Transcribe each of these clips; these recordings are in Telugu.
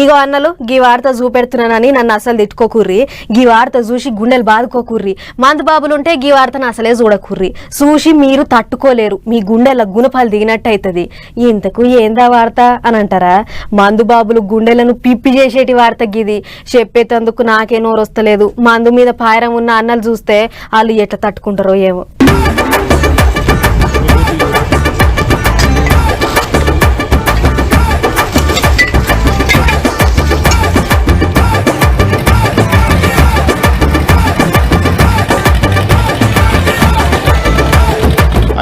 ఇగో అన్నలు గీ వార్త చూపెడుతున్నానని నన్ను అసలు తిట్టుకోకుర్రి. గీ వార్త చూసి గుండెలు బాదుకోకుర్రి. మందు బాబులు ఉంటే గీ వార్తను అసలే చూడకుర్రి చూసి మీరు తట్టుకోలేరు. మీ గుండెల గుణపాలు దిగినట్టు అవుతుంది ఇంతకు ఏందా వార్త అని అంటారా మందు బాబులు గుండెలను పిప్పి చేసేటి వార్త గిది. చెప్పేటందుకు నాకే నోరు వస్తలేదు మందు మీద పాయరం ఉన్న అన్నలు చూస్తే వాళ్ళు ఎట్లా తట్టుకుంటారో ఏమో.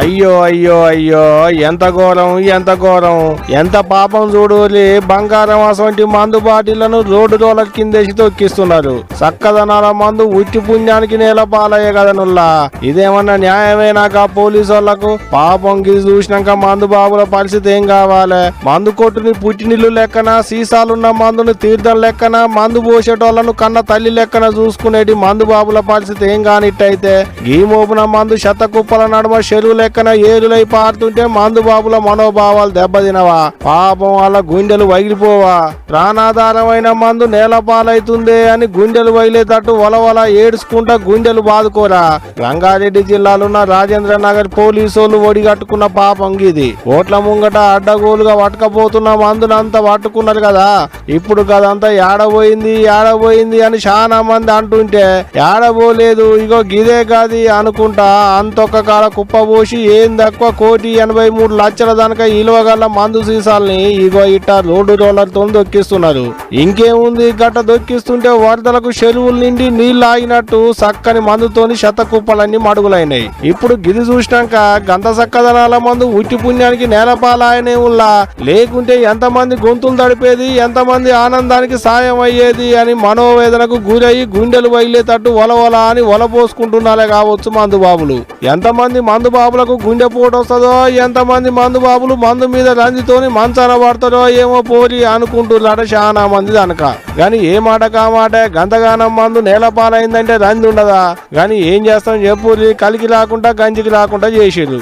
అయ్యో అయ్యో అయ్యో ఎంత ఘోరం ఎంత ఘోరం. ఎంత పాపం చూడూలి బంగారం అసంటి మందు బాటిళ్ళను రోడ్డు రోల కిందేసి తొక్కిస్తున్నారు. చక్కదనాల మందు ఉచ్చి పుణ్యానికి నేల పాలయ్యే కదనుల్లా. ఇదేమన్నా న్యాయమేనాక పోలీసు వాళ్ళకు పాపం గిరి చూసినాక మందు బాబుల పరిస్థితి ఏం కావాలి? మందు కొట్టుని పుట్టినిల్లు లెక్కన సీసాలున్న మందుని తీర్థం లెక్కన మందు పోసేటోళ్ళను కన్న తల్లి లెక్కన చూసుకునేటి మందు బాబుల పరిస్థితి ఏం కానిట్టయితే? గీ మోపున మందు శత కుప్పల నడుమ చెరువు లెక్కన ఏరులై పారుతుంటే మందుబాబుల మనోభావాలు దెబ్బతినవా? పాపం వాళ్ళ గుండెలు వగిలిపోవా? ప్రాణాధారమైన మందు నేలపాలైతుందే అని గుండెలు వగిలేటట్టు వలవల ఏడుచుకుంటా గుండెలు బాదుకోరా? రంగారెడ్డి జిల్లాలున్న రాజేంద్ర నగర్ పోలీసులు ఒడిగట్టుకున్న పాపం గిది. ఓట్ల ముంగట అడ్డగోలుగా పట్టుకపోతున్న మందునంతా పట్టుకున్నారు కదా. ఇప్పుడు కదంతా ఏడబోయింది ఏడబోయింది అని చాలా మంది అంటుంటే ఏడబోలేదు ఇగో గిదే కాది అనుకుంటా అంతొక్క కాల కుప్పబోసి ఏం తక్కువ? కోటి ఎనభై మూడు లక్షల దానిక ఇలువగల మందు సీసాల్ని ఇగో ఇట్ట రోడ్డు రోలర్తో దొక్కిస్తున్నారు. ఇంకేముంది? గట్ట దొక్కిస్తుంటే వరదలకు చెరువుల నిండి నీళ్ళు ఆగినట్టు చక్కని మందుతోని శత కుప్పలన్నీ మడుగులైనాయి. ఇప్పుడు గిది చూసినాక గంత సక్కదనాల మందు ఉట్టి పుణ్యానికి నేలపాలాయనే ఉల్లా. లేకుంటే ఎంతమంది గొంతులు తడిపేది? ఎంతమంది ఆనందానికి సాయం అయ్యేది అని మనోవేదనకు గురయ్యి గుండెలు బయలేటట్టు వలవల అని వలపోసుకుంటున్నారే కావచ్చు మందు బాబులు ఎంతమంది మందు బాబులకు గుండె పోటు వస్తుందో ఎంతమంది మందు బాబులు మందు మీద రంజితోని మంచాన పడతారో ఏమో పోరి అనుకుంటున్నారట చాలా మంది దనక. గాని ఏ మాట కామాట గంతగానం మందు నేల పాలైందంటే రంది ఉండదా? గాని ఏం చేస్తాం చెప్పు కలికి రాకుండా గంజికి రాకుండా చేసేది